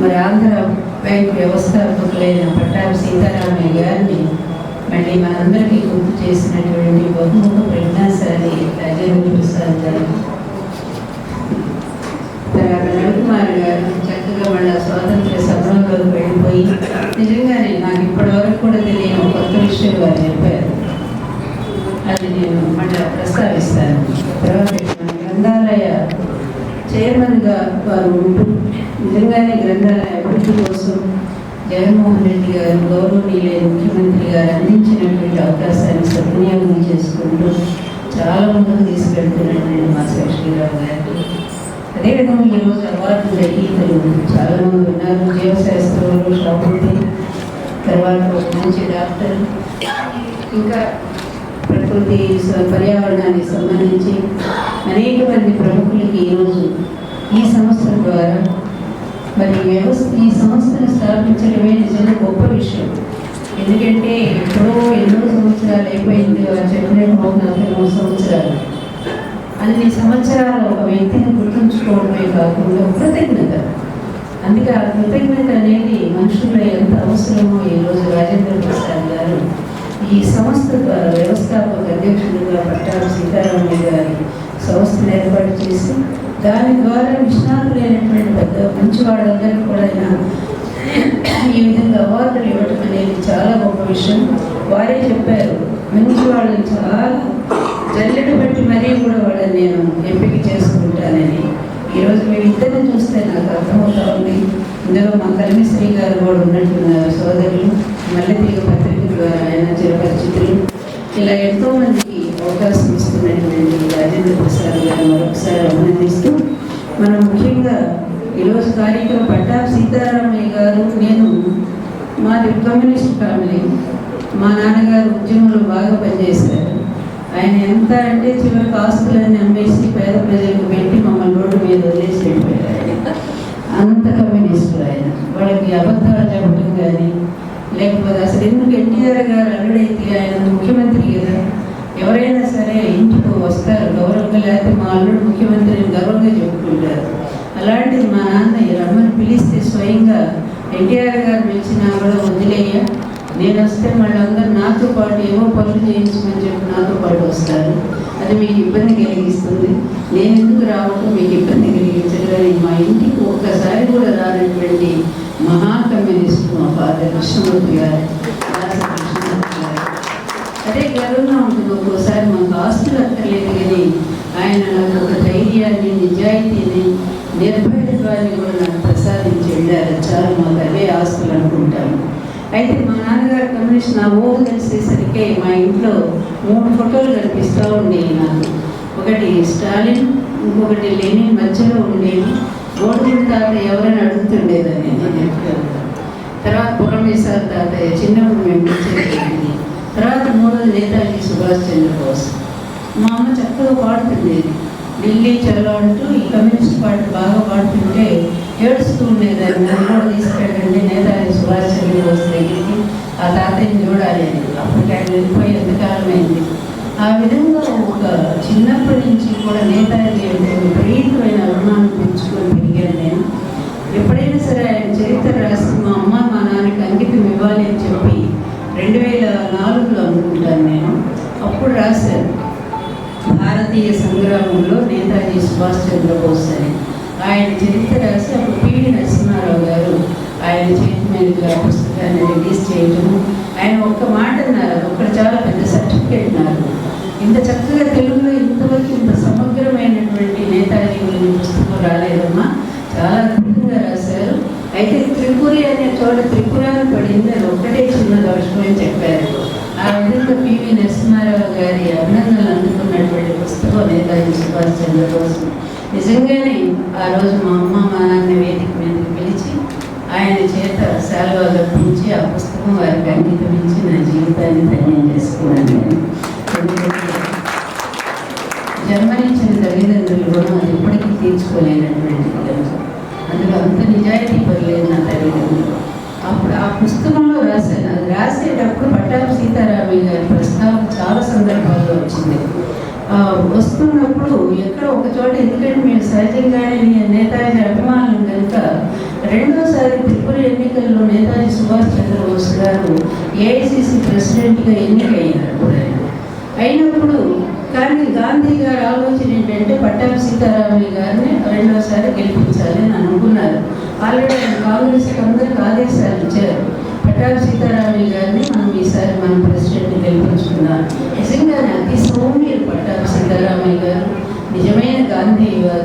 మరి ఆంధ్ర బ్యాంక్ వ్యవస్థాపకులైన పట్టాభి సీతారామయ్య గారిని మళ్ళీ మనందరికీ గుర్తు చేసినటువంటి బహుముఖ ప్రజ్ఞాశాలి రాజేంద్ర ప్రసాద్ గారు. తర్వాత రవికుమార్ గారు చక్కగా మళ్ళీ స్వాతంత్ర సమరంలోకి వెళ్ళిపోయి నిజంగానే నాకు ఇప్పటి వరకు కూడా తెలియని ఒక కొత్త విషయం వారు చెప్పారు. అది నేను మళ్ళీ ప్రస్తావిస్తాను. తర్వాత గ్రంథాలయ చైర్మన్గా వారు ఉంటూ నిజంగానే గ్రంథాలయ అభివృద్ధి కోసం జగన్మోహన్ రెడ్డి గారు గౌరవనీయులైన ముఖ్యమంత్రి గారు అందించినటువంటి అవకాశాన్ని సద్వినియోగం చేసుకుంటూ చాలా ముందుకు నేను మా శేషగిరావు గారికి. అదేవిధంగా ఈరోజు అవార్డు గ్రహీతలు చాలా మంది ఉన్నారు. జీవశాస్త్రంలో షాపుటి తర్వాత ఒక మంచి డాక్టర్ ఇంకా ప్రకృతి స- పర్యావరణానికి సంబంధించి అనేక మంది ప్రముఖులకి ఈరోజు ఈ సంస్థ ద్వారా మరి వ్యవస్థ ఈ సంస్థను స్థాపించడమే నిజంగా గొప్ప విషయం. ఎందుకంటే ఎప్పుడో ఎన్నో సంవత్సరాలు అయిపోయింది. వారు చెప్పినట్టు నలభై మూడు సంవత్సరాలు. అన్ని సంవత్సరాలు ఒక వ్యక్తిని గుర్తుంచుకోవడమే కాకుండా కృతజ్ఞత. అందుకే ఆ కృతజ్ఞత అనేది మనుషుల్లో ఎంత అవసరమో ఈరోజు రాజేంద్ర ప్రసాద్ గారు ఈ సంస్థ వ్యవస్థాపక అధ్యక్షుడిగా పట్టాభి సీతారామయ్య గారి సంస్థను ఏర్పాటు చేసి దాని ద్వారా నిష్ణాతులైనటువంటి పెద్ద మంచి వాళ్ళందరికీ కూడా ఆయన ఈ విధంగా అవార్డులు ఇవ్వటం అనేది చాలా గొప్ప విషయం. వారే చెప్పారు మంచి వాళ్ళని చాలా జల్లెడు బట్టి మరీ కూడా వాళ్ళని నేను ఎంపిక చేసుకుంటానని. ఈరోజు మేము ఇద్దరిని చూస్తే నాకు అర్థమవుతా ఉంది. ఇందులో మా కర్మశ్రీ గారు కూడా ఉన్నట్టున్నారు సోదరులు. మళ్ళీ తిరిగి ద్వారా ఆయన చిరపరిచితులు ఇలా ఎంతో మందికి అవకాశం ఇస్తున్నటువంటి రాజేంద్ర ప్రసాద్ గారు మరొకసారి అభినందిస్తూ మనం ముఖ్యంగా ఈరోజు కార్యక్రమం పట్టా సీతారామయ్య గారు నేను మాది కమ్యూనిస్ట్ ఫ్యామిలీ. మా నాన్నగారు ఉద్యమంలో బాగా పనిచేశారు. ఆయన ఎంత అంటే చివరికి ఆస్తులన్నీ అమ్మేసి పేద ప్రజలకు పెట్టి మమ్మల్ని రోడ్డు మీద వదిలేసి వెళ్ళిపోయారు ఆయన. అంత కమ్యూనిస్టులు ఆయన వాళ్ళకి అబద్ధాలు చెప్పడం కానీ లేకపోతే అసలు ఎందుకు ఎన్టీఆర్ గారు ఆయన ముఖ్యమంత్రి కదా. ఎవరైనా సరే ఇంటికి వస్తారు గౌరవంగా లేకపోతే మా అల్లుడు ముఖ్యమంత్రి అని చెప్పుకుంటారు. అలాంటిది మా నాన్న రమ్మని పిలిస్తే స్వయంగా ఎన్టీఆర్ గారు పిలిచినా కూడా వదిలేయ నేను వస్తే మళ్ళీ అందరూ నాతో పాటు ఏవో పనులు చేయించమని చెప్పి నాతో పాటు వస్తారు. అది మీకు ఇబ్బంది కలిగిస్తుంది. నేను ఎందుకు రావటం మీకు ఇబ్బంది కలిగిస్తుంది అని మా ఇంటికి ఒక్కసారి కూడా రానటువంటి మహా కమ్యూనిస్ట్ మా ఫాదర్ కృష్ణమూర్తి గారు దాస కృష్ణమూర్తి గారు అదే గర్వంగా ఉంటుంది ఒక్కోసారి మాకు ఆస్తులు అక్కర్లేదు కానీ ఆయన నాకు ఒక ధైర్యాన్ని నిజాయితీని నిర్భయత్వాన్ని కూడా నాకు ప్రసాదించి వెళ్ళారు చాలా మాకు అవే ఆస్తులు అనుకుంటాను అయితే మా నాన్నగారు కమ్యూనిస్ట్ నా ఊహ కలిసేసరికి మా ఇంట్లో మూడు ఫోటోలు కనిపిస్తూ ఉండేవి నాకు. ఒకటి స్టాలిన్ ఇంకొకటి లేని మధ్యలో ఉండేవి ఓడిపోయిన తాత ఎవరైనా అడుగుతుండేదని నేను తర్వాత పురమేశ్వర తాతయ్య చిన్నప్పుడు మేము తర్వాత మూడోది నేతాజీ సుభాష్ చంద్రబోస్. మా అమ్మ చక్కగా పాడుతుంది. ఢిల్లీ చదవాలంటూ ఈ కమ్యూనిస్ట్ పార్టీ బాగా పాడుతుంటే ఏడుస్తూ ఉండేదాన్ని నన్ను తీసుకెళ్ళండి నేతాజీ సుభాష్ చంద్రబోస్ దగ్గరికి. ఆ తాతయ్యని చూడాలి అని. అప్పటికి ఆయన వెళ్ళిపోయి ఎంతకాలమైంది ఆ విధంగా ఒక చిన్నప్పటి నుంచి కూడా నేతాజీ అంటే విపరీతమైన అభిమానం పెంచుకొని పెరిగాను నేను. ఎప్పుడైనా సరే ఆయన చరిత్ర రాసి మా అమ్మ మా నాన్నకి అంకితం ఇవ్వాలి అని చెప్పి రెండు వేల నాలుగులో అనుకుంటాను నేను. అప్పుడు రాశాను భారతీయ సంగ్రామంలో నేతాజీ సుభాష్ చంద్రబోస్ అని ఆయన చరిత్ర రాసి అప్పుడు పివి నరసింహారావు గారు ఆయన చేతి పుస్తకాన్ని రిలీజ్ చేయటం ఆయన ఒక్క మాట అన్నారు. ఒక్కడ చాలా పెద్ద సర్టిఫికేట్ అన్నారు ఇంత చక్కగా తెలుగులో ఇంతవరకు ఇంత సమగ్రమైనటువంటి నేతాజీ గురించి పుస్తకం రాలేదమ్మా. చాలా అద్భుతంగా రాశారు. అయితే త్రిపురి అనే చోట త్రిపుర పడింది. అది ఒక్కటే చిన్న చెప్పారు. ఆ విధంగా పివి నరసింహారావు గారి అభినందనలు అందుకున్నటువంటి పుస్తకం నేతాజీ సుభాష్ చంద్రబోస్. నిజంగానే ఆ రోజు మా అమ్మ మా నాన్న వేదిక మీదకి పిలిచి ఆయన చేత శాలువా కప్పించి ఆ పుస్తకం వారికి అంకితమించి నా జీవితాన్ని ధన్యం చేసుకున్నాను. నేను జన్మనిచ్చిన తల్లిదండ్రులు కూడా అది ఎప్పటికీ తీర్చుకోలేనటువంటి అందులో అంత నిజాయితీ పర్లేదు నా తల్లిదండ్రులు. అప్పుడు ఆ పుస్తకం రాశాను అది రాసేటప్పుడు పట్టాభి సీతారామయ్య గారి ప్రస్తావన చాలా సందర్భాల్లో వచ్చింది. వస్తున్నప్పుడు ఎక్కడ ఒక చోట ఎందుకంటే మేము సహజంగానే నే- నేతాజీ అభిమానులు కనుక రెండోసారి త్రిపుర ఎన్నికల్లో నేతాజీ సుభాష్ చంద్రబోస్ గారు ఏఐసిసి ప్రెసిడెంట్గా ఎన్నికయ్యారు అయినప్పుడు కానీ గాంధీ గారి ఆలోచన ఏంటంటే పట్టాభి సీతారామయ్య గారిని రెండోసారి గెలిపించాలి అని అనుకున్నారు. ఆల్రెడీ కాంగ్రెస్ కాంగ్రెస్కి అందరికి ఆదేశాలు ఇచ్చారు. పట్టాభి సీతారామయ్య గారిని మనం ఈసారి మన ప్రెసిడెంట్ని గెలిపించుకుందాం నిజంగానే అతి సౌమ్యులు పట్టాభి సీతారామయ్య గారు నిజమైన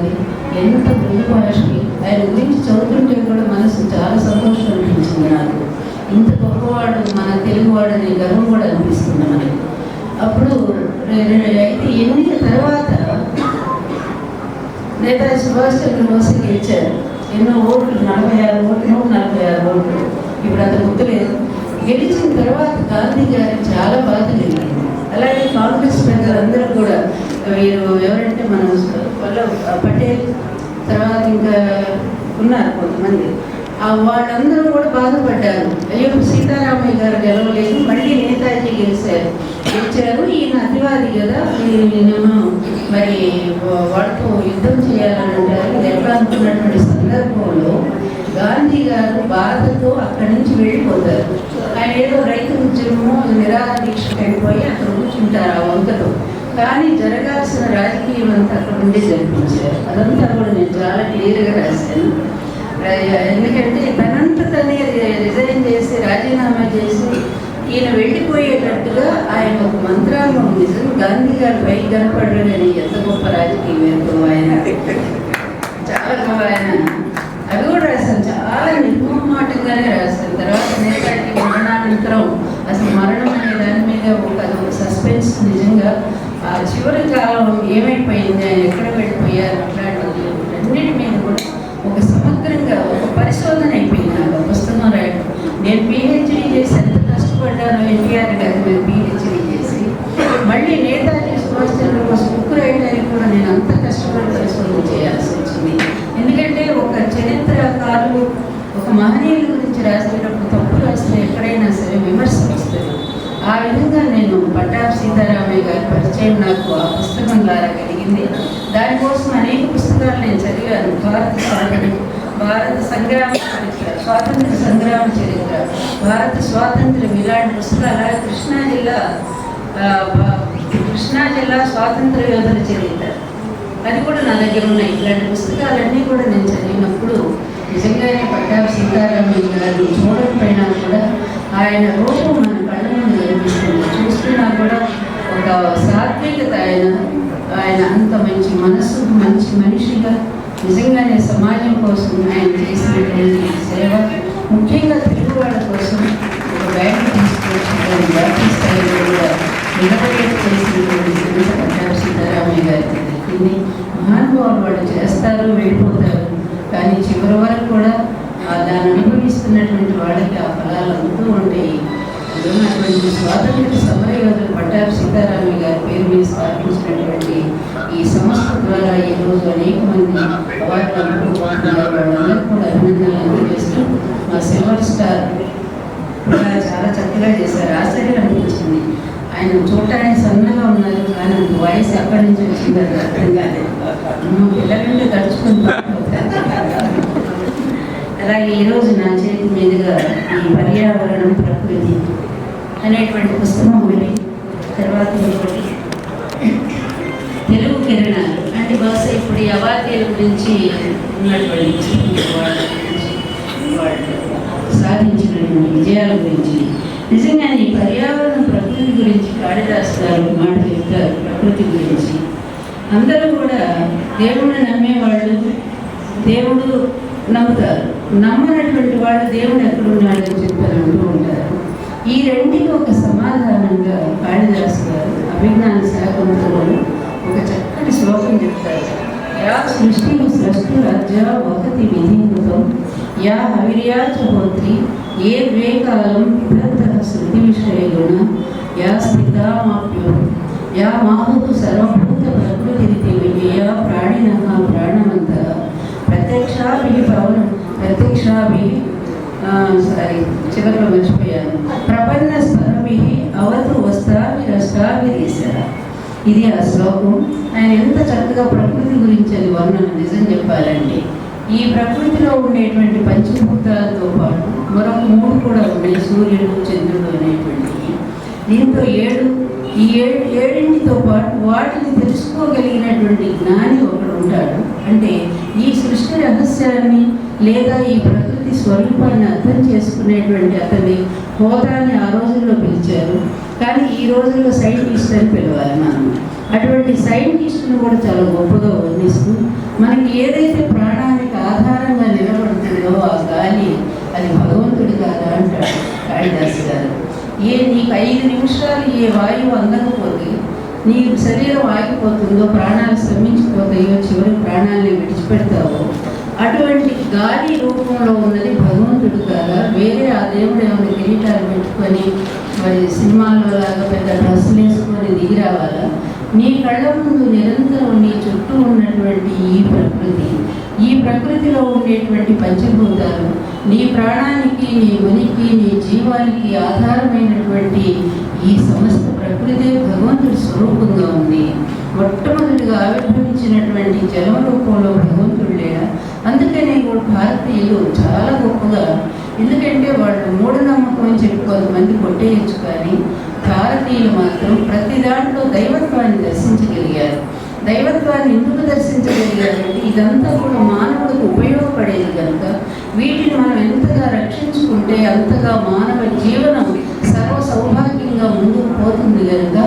గాంధీవాది ఎంత మృదు ఆయన గురించి చదువుతుంటే కూడా మనసు చాలా సంతోషం అనిపించింది నాకు. ఇంత గొప్పవాడు మన తెలుగువాడు అనే గర్వం కూడా అనిపిస్తుంది మనకి. అప్పుడు అయితే ఎన్నిక తర్వాత నేతాజీ సుభాష్ చంద్రబోస్ గెలిచారు. ఎన్నో ఓట్లు నలభై ఆరు ఓట్లు నలభై ఆరు ఓట్లు. ఇప్పుడు అంత గుర్తులేదు గెలిచిన తర్వాత గాంధీ గారికి చాలా బాధ కలిగింది. అలాగే కాంగ్రెస్ పెద్దలందరూ కూడా వీరు ఎవరంటే మన వల్ల పటేల్ తర్వాత ఇంకా ఉన్నారు కొంతమంది. ఆ వాళ్ళందరూ కూడా బాధపడ్డారు. అయ్యో సీతారామయ్య గారు గెలవలేదు మళ్ళీ నేతాజీ గెలిచారు. గెలిచారు ఈయన అతివాది కదా నేను మరి వాళ్ళతో యుద్ధం చేయాలని అంటారు. సందర్భంలో గాంధీ గారు బాధతో అక్కడి నుంచి వెళ్ళిపోతారు. ఆయన ఏదో రైతు ఉద్యమము నిరాదీక్ష వెళ్ళిపోయి అక్కడ కూర్చుంటారు ఆ వంకతో కానీ జరగాల్సిన రాజకీయం అంతా అక్కడ ఉండి జరిపించారు. అదంతా కూడా నేను చాలా క్లియర్గా రాశాను. ఎందుకంటే తనంత తనే రిజైన్ చేసి రాజీనామా చేసి ఈయన వెళ్ళిపోయేటట్టుగా ఆయన ఒక మంత్రాంగం నిజం గాంధీ గారు పై కనపడలేని ఎంత గొప్ప రాజకీయవేత్త ఆయన. చాలా గొప్ప ఆయన. అవి కూడా రాశాను. చాలా నిర్మమాటంగానే రాశాను. తర్వాత నేతాజీ మరణానంతరం అసలు మరణం అనే దాని మీద ఒక సస్పెన్స్ నిజంగా ఆ చివరి కాలం ఏమైపోయింది ఎక్కడ వెళ్ళిపోయారు అట్లాంటి అన్నిటి మీద కూడా ఒక సమగ్రంగా ఒక పరిశోధన అయిపోయింది. నాకు ఆ పుస్తకం రాయడం నేను పిహెచ్డీ చేసి ఎంత కష్టపడ్డాను ఎన్టీఆర్ గారి మీద పిహెచ్డీ చేసి మళ్ళీ నేతాజీ సుభాష్ చంద్రబోస్ బుక్ రాయడానికి కూడా నేను అంత కష్టపడి పరిశోధన చేయాల్సి వచ్చింది. ఎందుకంటే ఒక చరిత్రకారులు ఒక మహనీయుల గురించి రాసేటప్పుడు తప్పు రాస్తే ఎక్కడైనా సరే విమర్శ వస్తుంది ఆ విధంగా పట్టాభి సీతారామయ్య గారి పరిచయం నాకు ఆ పుస్తకం ద్వారా కలిగింది. దానికోసం అనేక పుస్తకాలు నేను చదివాను. భారత సాధన భారత సంగ్రామ చరిత్ర స్వాతంత్ర సంగ్రామ చరిత్ర భారత స్వాతంత్ర్యం ఇలాంటి పుస్తకాలు అలాగే కృష్ణా జిల్లా కృష్ణా జిల్లా స్వాతంత్ర యోధుల చరిత్ర. అది కూడా నా దగ్గర ఉన్నాయి. ఇలాంటి పుస్తకాలన్నీ కూడా నేను చదివినప్పుడు నిజంగానే పట్టాభి సీతారామయ్య గారు చూడకపోయినా కూడా ఆయన రూపం మన కళ్ళ ముందు కనిపిస్తుంది చూస్తున్నా కూడా ఒక సాత్వికత ఆయన ఆయన అంత మంచి మనసు మంచి మనిషిగా నిజంగానే సమాజం కోసం ఆయన చేసినటువంటి సేవ ముఖ్యంగా తెలుగు వాళ్ళ కోసం ఒక బ్యాంక్ తీసుకొచ్చి దాన్ని జాతీయ స్థాయిలో కూడా నిలబడేట్ చేసినటువంటి ఘనత పట్టాభి సీతారామయ్య గారికి దక్కింది మహానుభావులు వాళ్ళు చేస్తారు వెళ్ళిపోతారు. కానీ చివరి వరకు కూడా ఆ దాన్ని అనుభవిస్తున్నటువంటి వాళ్ళకి ఆ ఫలాలు అందుతూ ఉంటాయి ఉన్నటువంటి స్వాతంత్ర సమర యోధులు పట్టాభి సీతారామయ్య గారి పేరు మీద స్థాపించినటువంటి ఈ సంస్థ ద్వారా ఈ రోజు అనేక మంది అవార్డులు వాళ్ళందరూ కూడా అభినందనలు అందజేస్తూ మా సిల్వర్ స్టార్ కూడా చాలా చక్కగా చేశారు. ఆశ్చర్యం అనిపించింది. ఆయన చూడటానికి సన్నగా ఉన్నారు కానీ అంత వాయిస్ ఎక్కడి నుంచి వచ్చిందో అది అర్థం కాలేదు. పిల్లలంటే తడుచుకుని అలాగే ఈరోజు నా చేతి మీదుగా ఈ పర్యావరణం ప్రకృతి అనేటువంటి పుస్తకం ఉంది తర్వాత ఇంకోటి. తెలుగు కిరణాలు. అంటే బహుశా ఇప్పుడు ఈ అవార్తీల గురించి ఉన్నటువంటి సాధించిన వాళ్ళు విజయాల గురించి. నిజంగా ఈ పర్యావరణ ప్రకృతి గురించి కాళిదాస్ గారు మాట చెప్తారు ప్రకృతి గురించి. అందరూ కూడా దేవుణ్ణి నమ్మేవాళ్ళు దేవుడు నమ్ముతారు. నమ్మనటువంటి వాళ్ళు దేవుడు ఎక్కడున్నాడని చెప్తారు అంటూ ఉంటారు. ఈ రెండింటికి ఒక సమాధానంగా కాళిదాస్ గారు అభిజ్ఞాన శాకుంతలో ఒక చక్కటి శ్లోకం చెప్తారు. యా సృష్టి సృష్టి రాజ్య వకతి విధికృతం యా హవిర్యాచ హోత్రి ఏ ద్వేకాలం పితంతర శృతి విషయ గుణ యా స్థితామాప్యో యా మాహు సర్వభూత ప్రకృతి విజయ ప్రాణిన ప్రాణవంత ప్రత్యక్షాభి పవన ప్రత్యక్షాభి సారీ చివరిలో మర్చిపోయాను. ప్రపన్న స్వరభి అవతు వస్తాభి రష్టాభి ఇది ఆ శ్లోకం. ఆయన ఎంత చక్కగా ప్రకృతి గురించి అది వర్ణన నిజం చెప్పాలంటే. ఈ ప్రకృతిలో ఉండేటువంటి పంచభూతాలతో పాటు మరొక మూడు కూడా ఉన్నాయి సూర్యుడు చంద్రుడు అనేటువంటివి. దీంతో ఏడు ఈ ఏడు ఏడింటితో పాటు వాటిని తెలుసుకోగలిగినటువంటి జ్ఞాని ఒకడు ఉంటాడు. అంటే ఈ సృష్టి రహస్యాన్ని లేదా ఈ ప్రకృతి స్వరూపాన్ని అర్థం చేసుకునేటువంటి అతని హోదాని ఆ రోజుల్లో పిలిచారు. కానీ ఈ రోజుల్లో సైంటిస్ట్ అని పిలవాలి మనం. అటువంటి సైంటిస్టును కూడా చాలా గొప్పగా వర్ణిస్తూ మనకి ఏదైతే ప్రాణానికి ఆధారంగా నిలబడుతుందో ఆ గాలి అది భగవంతుడి కాదా అంటాడు కాళిదాస్ గారు. ఏ నీకు ఐదు నిమిషాలు ఏ వాయువు అందకపోతే నీ శరీరం ఆగిపోతుందో ప్రాణాలు శ్రమించిపోతాయో చివరి ప్రాణాలని విడిచిపెడతావో అటువంటి గాలి రూపంలో ఉన్నది భగవంతుడు కాదా. వేరే ఆ దేవుడు ఏమైనా కిరీటాలు పెట్టుకొని మరి సినిమాల్లో లాగా పెద్ద డ్రెస్సులు వేసుకొని దిగి రావాలా? నీ కళ్ళ ముందు నిరంతరం నీ చుట్టూ ఉన్నటువంటి ఈ ప్రకృతి ఈ ప్రకృతిలో ఉండేటువంటి పంచభూతాలు నీ ప్రాణానికి నీ ఉనికి నీ జీవానికి ఆధారమైనటువంటి ఈ సమస్త ప్రకృతి భగవంతుడి స్వరూపంగా ఉంది. మొట్టమొదటిగా ఆవిర్భవించినటువంటి జలం రూపంలో భగవంతుడు లేడా? అందుకనే కూడా భారతీయులు చాలా గొప్పగా ఎందుకంటే వాళ్ళు మూఢనమ్మకం అని చెప్పి కొంతమంది కొట్టేయచ్చు కానీ భారతీయులు మాత్రం ప్రతి దాంట్లో దైవత్వాన్ని దర్శించగలిగారు. దైవత్వాన్ని ఎందుకు దర్శించగలిగారంటే ఇదంతా కూడా మానవుడికి ఉపయోగపడేది కనుక వీటిని మనం ఎంతగా రక్షించుకుంటే అంతగా మానవ జీవనం సర్వ సౌభాగ్యంగా ముందుకు పోతుంది కనుక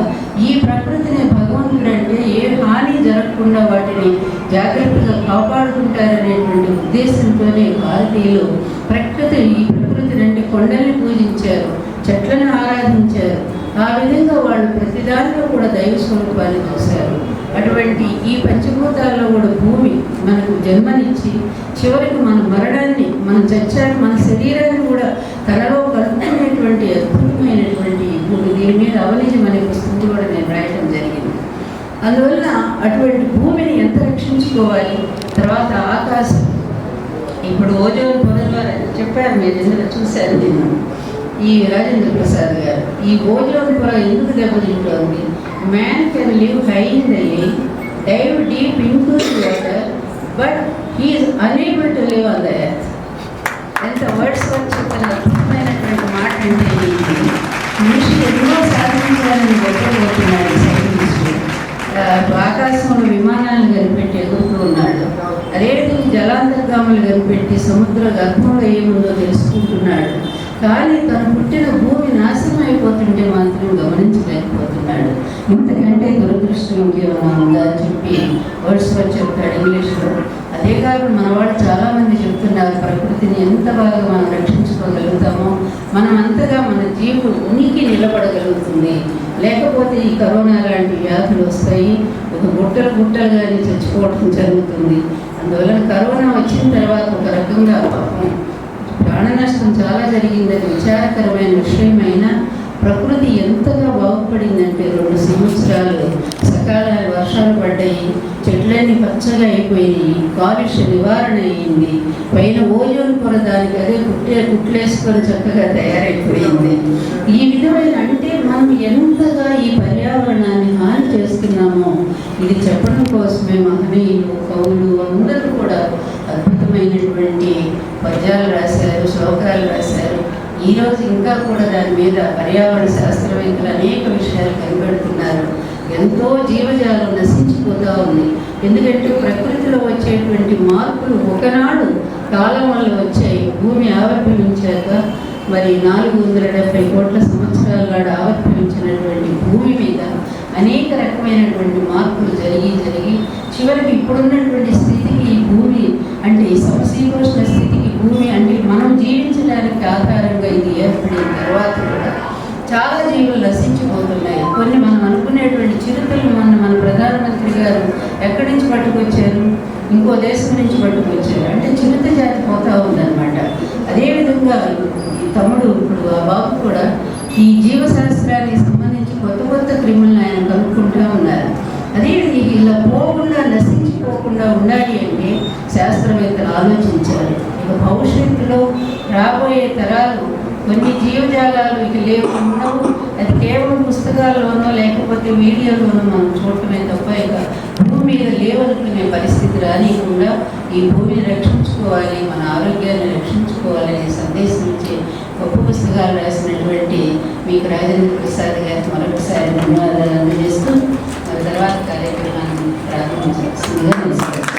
ఈ ప్రకృతిని భగవంతుడు అంటే ఏ హాని జరగకుండా వాటిని జాగ్రత్తగా కాపాడుకుంటారనేటువంటి ఉద్దేశంతోనే భారతీయులు ప్రకృతి ఈ ప్రకృతి నుండి కొండల్ని పూజించారు చెట్లను ఆరాధించారు. ఆ విధంగా వాళ్ళు ప్రతిదానిలో కూడా దైవ స్వరూపాన్ని చూశారు. అటువంటి ఈ పంచభూతాల్లో కూడా భూమి మనకు జన్మనిచ్చి చివరికి మన మరణాన్ని మనం చచ్చాన్ని మన శరీరాన్ని కూడా తనలో కలుపుకునేటువంటి అద్భుతమైనటువంటి భూమి. దీని మీద అవలేదు అనే పుస్తకం కూడా నేను రాయడం జరిగింది అందువల్ల అటువంటి భూమిని ఎంత రక్షించుకోవాలి? తర్వాత ఆకాశం. ఇప్పుడు ఓజోన్ పొర ద్వారా చెప్పారు మీరు ఎందుకు చూశారు నేను ఈ రాజేంద్ర ప్రసాద్ గారు ఈ ఓజోన్ పొర ఎందుకు దెబ్బతింటోంది? Man can live high in the air dive deep into water but he is unable to live on the earth ఎంత వర్డ్స్ వర్క్ చెప్పిన అద్భుతమైనటువంటి మాట అంటే మనిషి ఎన్నో సాధించాలని చెప్పబోతున్నాడు విమానాలను కనిపెట్టి ఎదుగుతూ ఉన్నాడు. అదేవిధంగా జలాంతర్గాములు కనిపెట్టి సముద్ర గర్భంలో ఏముందో తెలుసుకుంటున్నాడు. కానీ తను పుట్టిన భూమి నాశనం అయిపోతుంటే మాత్రం గమనించలేకపోతున్నాడు. ఇంతకంటే దురదృష్టం ఇంకేమైనా ఉందా అని చెప్పి వర్డ్స్ వర్క్ చెప్తాడు ఇంగ్లీష్లో. అదే కాకుండా మన వాళ్ళు చాలామంది చెప్తున్నారు ప్రకృతిని ఎంత బాగా మనం రక్షించుకోగలుగుతామో మనం అంతగా మన జీవుడు ఉనికి నిలబడగలుగుతుంది. లేకపోతే ఈ కరోనా లాంటి వ్యాధులు వస్తాయి ఒక గుట్టలు గుట్టలుగానే చచ్చిపోవడం జరుగుతుంది. అందువలన కరోనా వచ్చిన తర్వాత ఒక రకంగా పాపం ప్రాణ నష్టం చాలా జరిగిందని విచారకరమైన విషయమైన ప్రకృతి ఎంతగా బాగుపడిందంటే రెండు సంవత్సరాలు సకాల వర్షాలు పడ్డాయి చెట్లన్నీ పచ్చగా అయిపోయాయి కాలుష్య నివారణ అయింది. పైన ఓజోన్ పొర దానికి అదే కుట్టే కుట్లేసుకొని చక్కగా తయారైపోయింది. ఈ విధమైన అంటే మనం ఎంతగా ఈ పర్యావరణాన్ని హాని చేస్తున్నామో ఇది చెప్పడం కోసమే మహనీయులు కవులు అందరూ కూడా అద్భుతమైనటువంటి పద్యాలు రాశారు శ్లోకాలు రాశారు. ఈరోజు ఇంకా కూడా దాని మీద పర్యావరణ శాస్త్రవేత్తలు అనేక విషయాలు కనిపెడుతున్నారు ఎంతో జీవజాలం నశించిపోతూ ఉంది. ఎందుకంటే ప్రకృతిలో వచ్చేటువంటి మార్పులు ఒకనాడు కాలం వల్ల వచ్చాయి. భూమి ఆవిర్భవించాక మరి నాలుగు వందల డెబ్బై కోట్ల సంవత్సరాల నాడు ఆవిర్భవించినటువంటి భూమి మీద అనేక రకమైనటువంటి మార్పులు జరిగి జరిగి చివరికి ఇప్పుడున్నటువంటి స్థితికి ఈ భూమి అంటే ఈ సమశీతోష్ణ స్థితికి భూమి అంటే మనం జీవించడానికి ఆధారంగా ఇది ఏర్పడిన తర్వాత కూడా చాలా జీవులు నశించిపోతున్నాయి కొన్ని మనం అనుకునేటువంటి చిరుతలు మన మన ప్రధానమంత్రి గారు ఎక్కడి నుంచి పట్టుకొచ్చారు ఇంకో దేశం నుంచి పట్టుకొచ్చారు అంటే చిరుత జాతి పోతా ఉందన్నమాట. అదేవిధంగా తమ్ముడు ఇప్పుడు ఆ బాబు కూడా ఈ జీవశాస్త్రానికి సంబంధించి కొత్త కొత్త క్రిములను ఆయన కనుక్కుంటూ ఉన్నారు. అదే ఇలా పోకుండా నశించిపోకుండా ఉండాలి అంటే శాస్త్రవేత్తలు ఆలోచించాలి ఇక భవిష్యత్తులో రాబోయే తరాలు కొన్ని జీవజాలాలు ఇక లేవు ఉండవు అది కేవలం పుస్తకాల్లోనో లేకపోతే వీడియోలోనో మనం చూడటమే తప్ప ఇక భూమి మీద లేవనుకునే పరిస్థితి రానియకుండా ఈ భూమిని రక్షించుకోవాలి మన ఆరోగ్యాన్ని రక్షించుకోవాలనే సందేశం ఇచ్చే గొప్ప పుస్తకాలు రాసినటువంటి మీకు రాజేంద్ర ప్రసాద్ గారికి మరొకసారి ధన్యవాదాలు అందజేస్తూ మరి తర్వాత కార్యక్రమాన్ని ప్రారంభించాల్సిందిగా నమస్కారం.